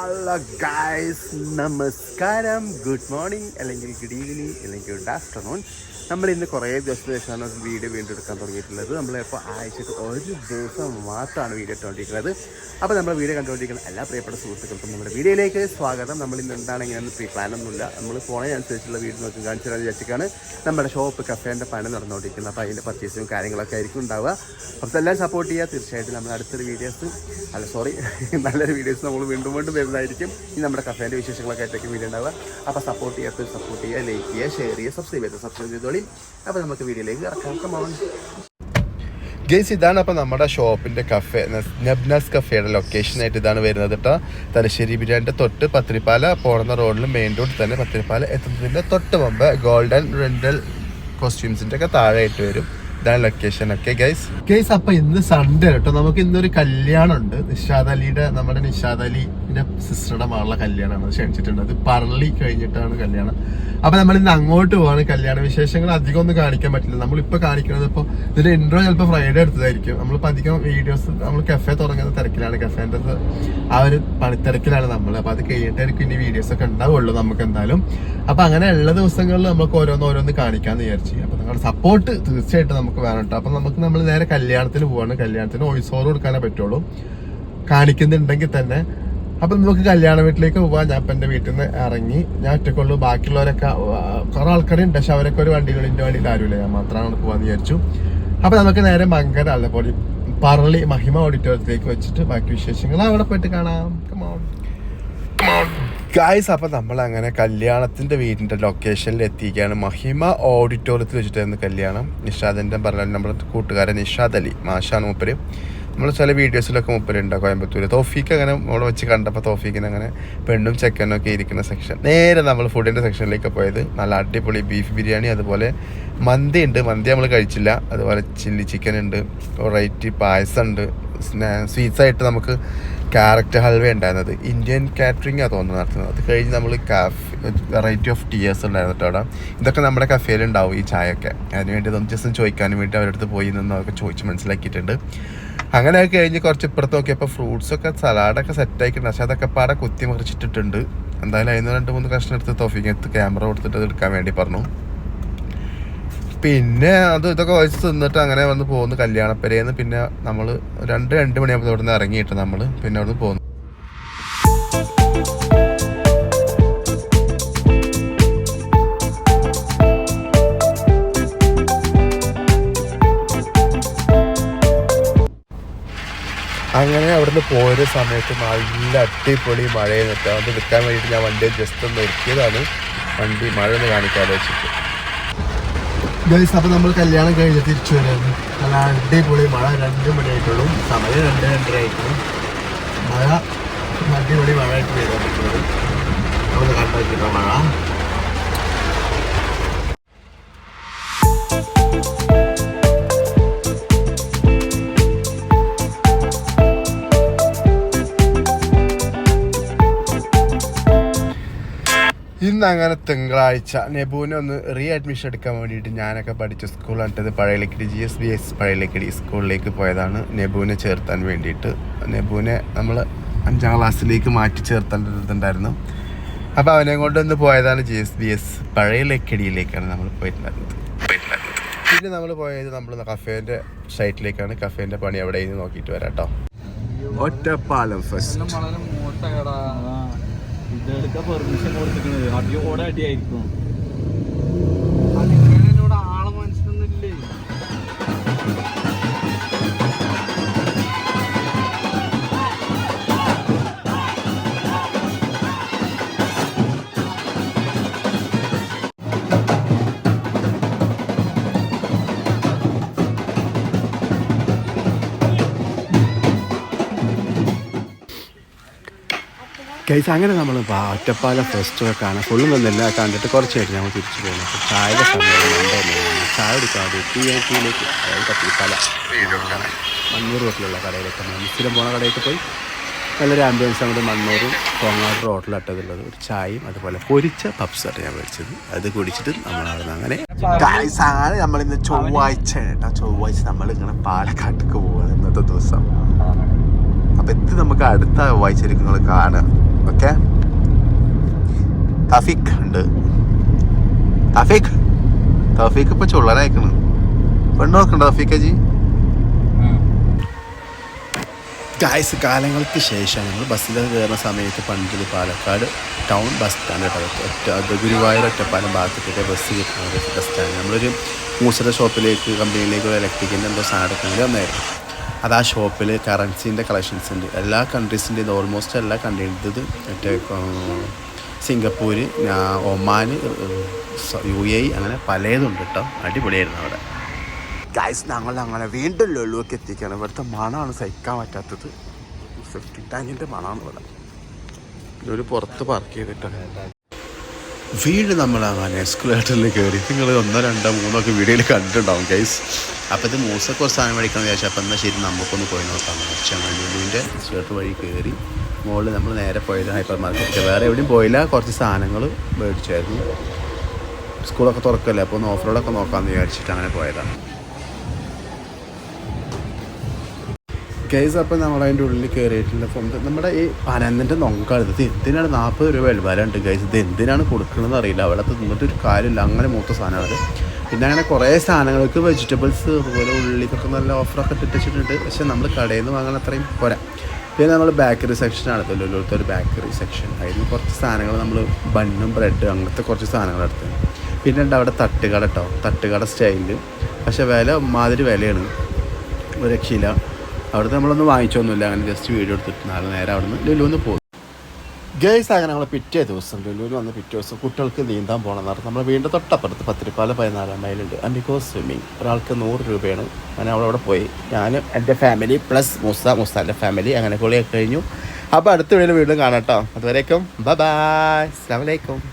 Hello guys നമസ്കാരം. Good morning അല്ലെങ്കിൽ good evening അല്ലെങ്കിൽ ഗുഡ് ആഫ്റ്റർനൂൺ. നമ്മൾ ഇന്ന് കുറേ ദിവസത്തിന് ശേഷമാണ് വീഡിയോ വീണ്ടും എടുക്കാൻ തുടങ്ങിയിട്ടുള്ളത്. നമ്മളിപ്പോൾ ആഴ്ചക്ക് ഒരു ദിവസം മാത്രമാണ് വീഡിയോ ഇട്ടുകൊണ്ടിരിക്കുന്നത് അപ്പോൾ നമ്മൾ വീഡിയോ കണ്ടുകൊണ്ടിരിക്കുന്ന എല്ലാ പ്രിയപ്പെട്ട സുഹൃത്തുക്കൾക്കും നമ്മുടെ വീഡിയോയിലേക്ക് സ്വാഗതം. നമ്മൾ ഇന്ന് എന്താണ് ഇങ്ങനെ പ്രീ പ്ലാനൊന്നുമില്ല നമ്മൾ ഫോണിനനുസരിച്ചുള്ള വീഡിയോ നോക്കി കാണിച്ചു തരാൻ വിചാരിച്ചിട്ടാണ് നമ്മുടെ ഷോപ്പ് കഫേന്റെ പണി നടന്നുകൊണ്ടിരിക്കുന്നത്. അപ്പോൾ അതിന്റെ പർച്ചേസും കാര്യങ്ങളൊക്കെ ആയിരിക്കും ഉണ്ടാവുക. അപ്പോൾ എല്ലാം സപ്പോർട്ട് ചെയ്യുക. തീർച്ചയായിട്ടും നമ്മൾ അടുത്തൊരു വീഡിയോസ് അല്ല സോറി നല്ലൊരു വീഡിയോസ് നമ്മൾ വീണ്ടും വീണ്ടും വരുന്നതായിരിക്കും ഈ നമ്മുടെ കഫേന്റെ വിശേഷങ്ങളൊക്കെ ആയിട്ടൊക്കെ വീഡിയോ ഉണ്ടാവുക. അപ്പോൾ സപ്പോർട്ട് ചെയ്യാത്ത സപ്പോർട്ട് ചെയ്യുക ലൈക്ക് ചെയ്യുക ഷെയർ ചെയ്യുക സബ്സ്ക്രൈബ് ചെയ്യുക സബ്സ്ക്രൈബ് ചെയ്തോളി. അപ്പോൾ നമുക്ക് വീഡിയോയിലേക്ക് ഇറക്കാം ഗെയ്സ് ഇതാണ് അപ്പോൾ നമ്മുടെ ഷോപ്പിന്റെ കഫേ നെബ്നസ് കഫേയുടെ ലൊക്കേഷനായിട്ട് ഇതാണ് വരുന്നത് കേട്ടോ തലശ്ശേരി ബിരിയാണിന്റെ തൊട്ട് പത്തിരിപ്പാല പോകുന്ന റോഡിൽ മെയിൻ റോഡിൽ തന്നെ പത്തിരിപ്പാല എത്തുന്നതിന്റെ തൊട്ട് മുമ്പ് ഗോൾഡൻ റെൻഡൽ കോസ്റ്റ്യൂംസിന്റെ ഒക്കെ താഴെയായിട്ട് വരും. ഇതാണ് ലൊക്കേഷൻ ഒക്കെ ഗൈസ് ഗൈസ് അപ്പോൾ ഇന്ന് സൺഡേ കേട്ടോ നമുക്ക് ഇന്നൊരു കല്യാണം ഉണ്ട് നിഷാദ് അലിയുടെ നമ്മുടെ നിഷാദ് അലിന്റെ സിസ്റ്ററുടെ മകളുടെ കല്യാണമാണ് ക്ഷണിച്ചിട്ടുണ്ട്. അത് പറളി കഴിഞ്ഞിട്ടാണ് കല്യാണം. അപ്പൊ നമ്മൾ ഇന്ന് അങ്ങോട്ട് പോവാണ്. കല്യാണ വിശേഷങ്ങൾ അധികം ഒന്നും കാണിക്കാൻ പറ്റില്ല. നമ്മളിപ്പോ കാണിക്കുന്നത് ഇപ്പൊ ഇതിന്റെ ഇൻട്രോ ചിലപ്പോൾ ഫ്രൈഡേ എടുത്തതായിരിക്കും. നമ്മളിപ്പോ അധികം വീഡിയോസ് നമ്മൾ കഫേ തുടങ്ങുന്ന തിരക്കിലാണ്. കഫേന്റെ ആ ഒരു പണിത്തിരക്കിലാണ് നമ്മൾ അപ്പൊ അത് കഴിഞ്ഞിട്ടായിരിക്കും ഇനി വീഡിയോസ് ഒക്കെ ഉണ്ടാവുള്ളൂ നമുക്ക് എന്തായാലും. അപ്പൊ അങ്ങനെ ഉള്ള ദിവസങ്ങളിൽ നമുക്ക് ഓരോന്ന് ഓരോന്ന് കാണിക്കാന്ന് വിചാരിച്ചു. അപ്പൊ നിങ്ങളുടെ സപ്പോർട്ട് തീർച്ചയായിട്ടും നമുക്ക് വേണം കേട്ടോ. അപ്പൊ നമുക്ക് നമ്മൾ നേരെ കല്യാണത്തിന് പോവാണ്. കല്യാണത്തിന് വോയിസ് ഓവർ കൊടുക്കാനേ പറ്റുള്ളൂ. കാണിക്കുന്നുണ്ടെങ്കിൽ തന്നെ അപ്പൊ നമുക്ക് കല്യാണ വീട്ടിലേക്ക് പോവാം. ഞാൻ എന്റെ വീട്ടിൽ നിന്ന് ഇറങ്ങി. ഞാൻ ഒറ്റക്കുള്ളൂ. ബാക്കിയുള്ളവരൊക്കെ കുറെ ആൾക്കാരുണ്ട്. പക്ഷെ അവരൊക്കെ ഒരു വണ്ടികൾ എന്റെ വണ്ടിയിൽ ആരുമില്ല ഞാൻ മാത്രമാണ് പോവാന്ന് വിചാരിച്ചു. അപ്പൊ നമുക്ക് നേരെ മങ്കര അതേപോലെ പറളി മഹിമ ഓഡിറ്റോറിയത്തിലേക്ക് വെച്ചിട്ട് ബാക്കി വിശേഷങ്ങൾ അവിടെ പോയിട്ട് കാണാം. ഗായ്സ് അപ്പം നമ്മൾ അങ്ങനെ കല്യാണത്തിന്റെ വീടിന്റെ ലൊക്കേഷനിൽ എത്തിക്കുകയാണ് മഹിമ ഓഡിറ്റോറിയത്തിൽ വെച്ചിട്ടായിരുന്നു കല്യാണം. നിഷാദിന്റെ പറഞ്ഞ നമ്മുടെ കൂട്ടുകാരൻ നിഷാദ് അലി മാഷാണ് മൂപ്പര്. നമ്മൾ ചില വീഡിയോസിലൊക്കെ മൂപ്പരുണ്ട് കോയമ്പത്തൂർ തോഫീക്ക് അങ്ങനെ നമ്മൾ വെച്ച് കണ്ടപ്പോൾ തോഫീക്കിന് അങ്ങനെ പെണ്ണും ചെക്കനും ഒക്കെ ഇരിക്കുന്ന സെക്ഷൻ നേരെ നമ്മൾ ഫുഡിന്റെ സെക്ഷനിലേക്ക് പോയത്. നല്ല അടിപൊളി ബീഫ് ബിരിയാണി അതുപോലെ മന്തി ഉണ്ട് മന്തി നമ്മൾ കഴിച്ചില്ല. അതുപോലെ ചില്ലി ചിക്കൻ ഉണ്ട്. വെറൈറ്റി പായസം ഉണ്ട്. സ്വീറ്റ്സ് ആയിട്ട് നമുക്ക് ക്യാരറ്റ് ഹൽവ ഉണ്ടായിരുന്നത്. ഇന്ത്യൻ കാറ്ററിംഗ് ആണ് തോന്നുന്നത് നടത്തുന്നത്. അത് കഴിഞ്ഞ് നമ്മൾ കാഫ് വെറൈറ്റി ഓഫ് ടീയേഴ്സ് ഉണ്ടായിരുന്നു അവിടെ. ഇതൊക്കെ നമ്മുടെ കഫേയിൽ ഉണ്ടാവും ഈ ചായയൊക്കെ. അതിന് വേണ്ടി നമുക്ക് ജസ്റ്റ് ചോദിക്കാനും വേണ്ടി അവരുടെ അടുത്ത് പോയി നിന്ന് അവർക്ക് ചോദിച്ച് മനസ്സിലാക്കിയിട്ടുണ്ട്. അങ്ങനെ കഴിഞ്ഞ് കുറച്ച് ഇപ്പുറത്ത് നോക്കിയപ്പോൾ ഫ്രൂട്ട്സൊക്കെ സലാഡൊക്കെ സെറ്റ് ആയിട്ടുണ്ട്. പക്ഷെ അതൊക്കെ പാടെ കുത്തി മറിച്ചിട്ടിട്ടുണ്ട്. എന്തായാലും അതിന് രണ്ട് മൂന്ന് കഷ്ണം എടുത്ത് തോഫിക്ക് എടുത്ത് ക്യാമറ കൊടുത്തിട്ട് അത് എടുക്കാൻ വേണ്ടി പറഞ്ഞു. പിന്നെ അത് ഇതൊക്കെ വയസ്സ് തിന്നിട്ട് അങ്ങനെ വന്ന് പോകുന്നു കല്യാണപ്പരേന്ന്. പിന്നെ നമ്മൾ രണ്ട് രണ്ട് മണിയാകുമ്പോൾ അവിടെ നിന്ന് ഇറങ്ങിയിട്ട് നമ്മൾ പിന്നെ അവിടെ നിന്ന് പോകുന്നു അങ്ങനെ അവിടുന്ന് പോയ സമയത്ത് നല്ല അടിപൊളി മഴയെന്നിട്ട് അത് വിൽക്കാൻ വേണ്ടിയിട്ട് ഞാൻ വണ്ടി ജസ്റ്റ് ഒന്ന് ഒരുക്കിയതാണ്. വണ്ടി മഴ ഒന്ന് കാണിക്കാതെ വെച്ചിട്ട്. ഗൈസ് അപ്പം നമ്മൾ കല്യാണം കഴിഞ്ഞ് തിരിച്ചു വരുന്നത് നല്ല അടിപൊളി മഴ രണ്ട് മണിയായിട്ടുള്ളൂ. സമയം രണ്ട് രണ്ടര ആയിട്ടുള്ളൂ. മഴ അടിപൊളി മഴ ആയിട്ട് വരാൻ പറ്റുള്ളൂ നമ്മൾ കണ്ടിട്ടുള്ള മഴ. ഇന്ന് അങ്ങനെ തിങ്കളാഴ്ച നെബുവിനെ ഒന്ന് റീ അഡ്മിഷൻ എടുക്കാൻ വേണ്ടിയിട്ട് ഞാനൊക്കെ പഠിച്ച സ്കൂളാണിട്ടത് Pazhayalakkidi G S B S Pazhayalakkidi സ്കൂളിലേക്ക് പോയതാണ്. നെബുവിനെ ചേർത്താൻ വേണ്ടിയിട്ട്. നെബുവിനെ നമ്മൾ അഞ്ചാം ക്ലാസ്സിലേക്ക് മാറ്റി ചേർത്തേണ്ടതുണ്ടായിരുന്നു അപ്പോൾ അവനെ കൊണ്ടൊന്ന് പോയതാണ് ജി എസ് ബി എസ് പഴയലേക്കടിയിലേക്കാണ് നമ്മൾ പോയിട്ടുണ്ടായിരുന്നത്. പിന്നെ നമ്മൾ പോയത് നമ്മൾ കഫേന്റെ സൈറ്റിലേക്കാണ് കഫേന്റെ പണി അവിടെ നിന്ന് നോക്കിയിട്ട് വരാം കേട്ടോ. ഒറ്റപ്പാലം ഫസ്റ്റ് പെർമിഷൻ കൊടുത്തിരിക്കുന്നത്. അധികം ഓടെ അടിയായിരിക്കും. കൈസ് അങ്ങനെ നമ്മൾ ഒറ്റപ്പാല ഫെസ്റ്റൊക്കെ കാണാൻ ഫുള്ളും തന്നില്ല കണ്ടിട്ട് കുറച്ച് കഴിഞ്ഞ് ഞങ്ങൾ തിരിച്ചു പോകുന്നു അപ്പോൾ ചായയുടെ സമയം ചായ എടുക്കാതെ ടി ഐ ടിയിലേക്ക് മണ്ണൂർ റോട്ടിലുള്ള കടയിലേക്ക് സ്ഥിരം പോണ കടയിലേക്ക് പോയി. നല്ലൊരു ആംബുലൻസ് നമ്മുടെ മണ്ണൂറും കോങ്ങാട് റോട്ടിലട്ടതുള്ളത് ഒരു ചായയും അതുപോലെ പൊരിച്ച പപ്സാണ് ഞാൻ മേടിച്ചത് അത് കുടിച്ചിട്ട് നമ്മൾ അവിടെ അങ്ങനെ ആണ് നമ്മളിന്ന് ചൊവ്വാഴ്ച കേട്ടോ. ചൊവ്വാഴ്ച നമ്മളിങ്ങനെ പാലക്കാട്ടേക്ക് പോകുന്നത് ഇന്നത്തെ ദിവസം. അപ്പം ഇത് നമുക്ക് അടുത്ത ചൊവ്വാഴ്ച കാണുക ഓക്കെ തഫീഖ് ഉണ്ട്. തഫീഖ്? തഫീഖ് ഇപ്പൊ ചുള്ളനായിക്കണ്. പെണ്ണ് നോക്കണ്ട തഫീഖ് ജി ഗായസ് കാലങ്ങൾക്ക് ശേഷം ഞങ്ങൾ ബസ്സിൽ കയറുന്ന സമയത്ത് പണ്ടിൽ പാലക്കാട് ടൗൺ ബസ് സ്റ്റാൻഡ് ഒറ്റ അത് ഗുരുവായൂർ ഒറ്റപ്പാലം ഭാഗത്തേക്കൊക്കെ ബസ് കിട്ടുന്നത് ബസ് സ്റ്റാൻഡ് നമ്മളൊരു മൂസറ ഷോപ്പിലേക്ക് കമ്പനിയിലേക്ക് ഇലക്ട്രിക്കിന്റെ എന്തോ സാധനം എടുക്കണമെങ്കിൽ വന്നായിരുന്നു. അത് ആ ഷോപ്പിൽ കറൻസീന്റെ കളക്ഷൻസ് ഉണ്ട്. എല്ലാ കൺട്രീസിന്റെയും ഓൾമോസ്റ്റ് എല്ലാ കൺട്രീന്റെത് മറ്റേ സിംഗപ്പൂർ ഒമാൻ യു എ അങ്ങനെ പലതുണ്ട് കേട്ടോ അടിപൊളിയായിരുന്നു അവിടെ. ഗൈസ് ഞങ്ങൾ അങ്ങനെ വീണ്ടും ലുലുവൊക്കെ എത്തിക്കണം. ഇവിടുത്തെ മണമാണ് സഹിക്കാൻ പറ്റാത്തത്. സെഫ്റ്റി ടാങ്കിന്റെ മണമാണ് ഇവിടെ. ഇതൊരു പുറത്ത് പാർക്ക് ചെയ്തിട്ടാണ് വീട് നമ്മൾ അങ്ങനെ എസ്കുലേറ്ററിൽ കയറി നിങ്ങൾ ഒന്നോ രണ്ടോ മൂന്നോ ഒക്കെ വീഡിയോയിൽ കണ്ടിട്ടുണ്ടാവും ഗൈസ് അപ്പോൾ ഇത് മൂസൊക്കെ ഒരു സാധനം മേടിക്കണം വിചാരിച്ചു. അപ്പോൾ എന്നാൽ ശരി നമുക്കൊന്ന് പോയി നോക്കാം. വെച്ചാൽ ലുലുവിന്റെ സ്കേർട്ട് വഴി കയറി മുകളിൽ നമ്മൾ നേരെ പോയത് ഹൈപ്പർ മാർക്കറ്റ് വേറെ എവിടെയും പോയില്ല കുറച്ച് സാധനങ്ങൾ മേടിച്ചായിരുന്നു. സ്കൂളൊക്കെ തുറക്കല്ലേ അപ്പോൾ ഒന്ന് ഓഫ് റോഡൊക്കെ നോക്കാമെന്ന് വിചാരിച്ചിട്ട് അങ്ങനെ പോയതാണ്. കേസ് അപ്പോൾ നമ്മൾ അതിന്റെ ഉള്ളിൽ കയറിയിട്ടുള്ള അപ്പം നമ്മുടെ ഈ പനന്തിന്റെ നൊങ്കാണ് ഇത് എന്തിനാണ് നാൽപ്പത് രൂപ വില ഉണ്ട് കേസ് ഇത് എന്തിനാണ് കൊടുക്കണമെന്ന് അറിയില്ല. അവിടെ തിന്നിട്ട് ഒരു കാര്യമില്ല. അങ്ങനെ മൂത്ത സാധനമാണ്. പിന്നെ അങ്ങനെ കുറേ സാധനങ്ങൾക്ക് വെജിറ്റബിൾസ് അതുപോലെ ഉള്ളിക്കൊക്കെ നല്ല ഓഫറൊക്കെ ഇട്ടിട്ടുണ്ട്. പക്ഷെ നമ്മൾ കടയിൽ നിന്ന് വാങ്ങാൻ അത്രയും പോരാ. പിന്നെ നമ്മൾ ബേക്കറി സെക്ഷനാണ് തൊഴിലുള്ളത്തെ ഒരു ബേക്കറി സെക്ഷൻ അതിന് കുറച്ച് സാധനങ്ങൾ നമ്മൾ ബണ്ണും ബ്രെഡ് അങ്ങനത്തെ കുറച്ച് സാധനങ്ങൾ എടുത്ത്. പിന്നെ ഉണ്ട് അവിടെ തട്ടുകട കേട്ടോ തട്ടുകട സ്റ്റൈലിൽ പക്ഷെ വില മാതിരി വിലയാണ്. ഒരു രക്ഷയില്ല. അവിടുത്തെ നമ്മളൊന്നും വാങ്ങിച്ചൊന്നുമില്ല. അങ്ങനെ ജസ്റ്റ് വീഡിയോ എടുത്തിട്ട് നാളെ നേരെ അവിടുന്ന് ലുലുന്ന് പോകും. ഗേൾസ് അങ്ങനെ ഞങ്ങൾ പിറ്റേ ദിവസം ലുലുവിൽ വന്ന് പിറ്റേ ദിവസം കുട്ടികൾക്ക് നീന്താൻ പോകണം എന്ന് നമ്മൾ വീണ്ടും തൊട്ടപ്പുറത്ത് പത്തിരിപ്പാല പതിനാലാം മൈലുണ്ട്. അമിക്കോസ് സ്വിമ്മിങ് ഒരാൾക്ക് നൂറ് രൂപയാണ്. ഞാൻ അവളവിടെ പോയി. ഞാനും എന്റെ ഫാമിലി പ്ലസ് മുസ മുസാന്റെ ഫാമിലി അങ്ങനെ കുളിയൊക്കെ കഴിഞ്ഞു. അപ്പോൾ അടുത്ത വീഡിയോ വീണ്ടും കാണാം കേട്ടോ. അതുവരേക്കും. ബൈ ബൈ അസ്സാം വലൈക്കും